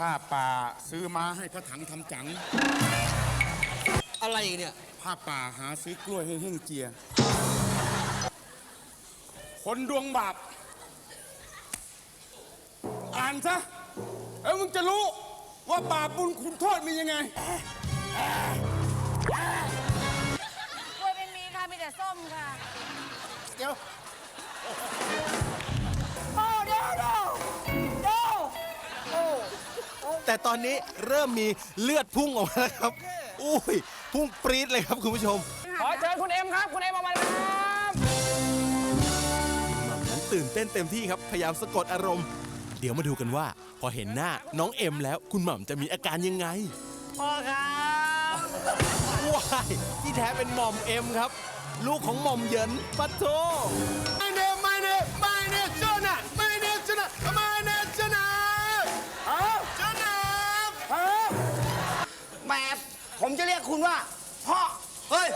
ผ้าป่าซื้อมาให้พระถังทำจัง อะไรอีกเนี่ยผ้าป่าหาซื้อกล้วยให้เฮ่งเจีย คนดวงบาป อ่านซะ แล้วมึงจะรู้ว่าบาปบุญคุณโทษมียังไง กล้วยไม่มีค่ะ มีแต่ส้มค่ะ เดี๋ยว แต่ตอนนี้เริ่มมีเลือดพุ่งออกมาแล้วครับ อุ้ย พุ่งปรี๊ดเลยครับคุณผู้ชมขอเชิญคุณเอ็มครับ คุณเอ็มออกมาเลยครับหม่อมนั้นตื่นเต้นเต็มที่ครับ พยายามสะกดอารมณ์ เดี๋ยวมาดูกันว่า พอเห็นหน้าน้องเอ็มแล้วคุณหม่ำจะมีอาการยังไง พ่อครับว้ายที่แท้เป็นหม่อมเอ็มครับ ลูกของหม่อมเหยินปัทโท ผมจะเรียกคุณว่าพ่อ เฮ้ย